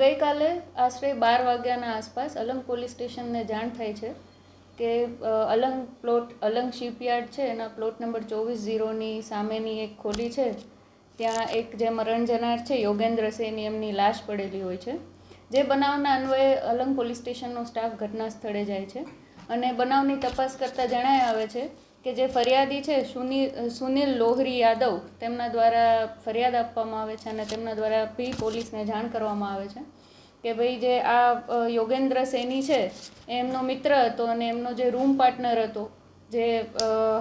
ગઈકાલે આશરે બાર વાગ્યાના આસપાસ અલંગ પોલીસ સ્ટેશનને જાણ થાય છે કે અલંગ પ્લોટ, અલંગ શિપયાર્ડ છે. એના પ્લોટ નંબર ચોવીસ ઝીરોની સામેની એક ખોલી છે. ત્યાં એક જે મરણ જનાર છે, યોગેન્દ્ર સેની એમની લાશ પડેલી હોય છે. જે બનાવના અન્વયે અલંગ પોલીસ સ્ટેશનનો સ્ટાફ ઘટના સ્થળે જાય છે અને બનાવની તપાસ કરતાં જણાય આવે છે કે જે ફરિયાદી છે સુનિલ સુનિલ લોહરી યાદવ, તેમના દ્વારા ફરિયાદ આપવામાં આવે છે અને તેમના દ્વારા પી પોલીસને જાણ કરવામાં આવે છે કે ભાઈ જે આ યોગેન્દ્ર સેની છે, એમનો મિત્ર હતો અને એમનો જે રૂમ પાર્ટનર હતો, જે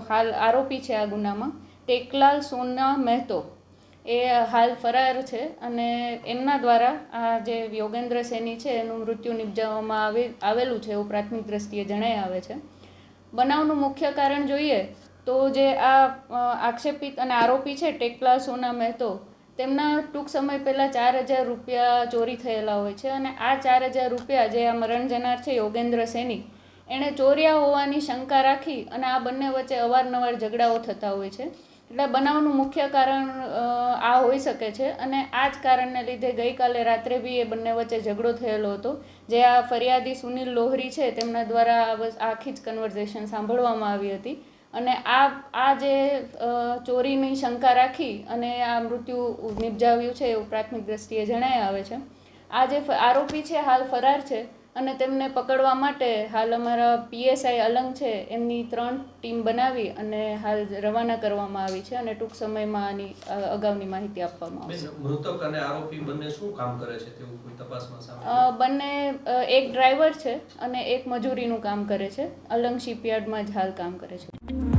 હાલ આરોપી છે આ ગુનામાં, ટેકલાલ સોના મહેતો, એ હાલ ફરાર છે અને એમના દ્વારા આ જે યોગેન્દ્ર સેની છે, એનું મૃત્યુ નિપજાવવામાં આવે, આવેલું છે એવું પ્રાથમિક દ્રષ્ટિએ જણાઈ આવે છે. બનાવનું મુખ્ય કારણ જોઈએ તો જે આ આક્ષેપિત અને આરોપી છે ટેકલા સોના મહેતો, તેમના ટૂંક સમય પહેલાં ચાર હજાર રૂપિયા ચોરી થયેલા હોય છે અને આ ચાર હજાર રૂપિયા જે આ મરણ જનાર છે યોગેન્દ્ર સેની, એણે ચોર્યા હોવાની શંકા રાખી અને આ બંને વચ્ચે અવારનવાર ઝઘડાઓ થતા હોય છે. એટલે બનાવનું મુખ્ય કારણ આ હોઈ શકે છે અને આ જ કારણને લીધે ગઈકાલે રાત્રે બી એ બંને વચ્ચે ઝઘડો થયેલો હતો. જે આ ફરિયાદી સુનિલ લોહરી છે તેમના દ્વારા આખી જ કન્વર્ઝેશન સાંભળવામાં આવી હતી. અને આ આ જે ચોરીની શંકા રાખી અને આ મૃત્યુ નિપજાવ્યું છે એવું પ્રાથમિક દ્રષ્ટિએ જણાય આવે છે. આ જે આરોપી છે, હાલ ફરાર છે. અને તેમને પકડવા માટે હાલ અમારા પીએસઆઈ અલંગ છે એમની ત્રણ ટીમ બનાવી અને હાલ રવાના કરવામાં આવી છે અને ટૂંક સમયમાં આની અગાઉની માહિતી આપવામાં આવશે. મૃતક અને આરોપી બંને શું કામ કરે છે તેવું કોઈ તપાસમાં સામે બંને એક ડ્રાઈવર છે અને એક મજૂરીનું કામ કરે છે. અલંગ શિપયાર્ડમાં જ હાલ કામ કરે છે.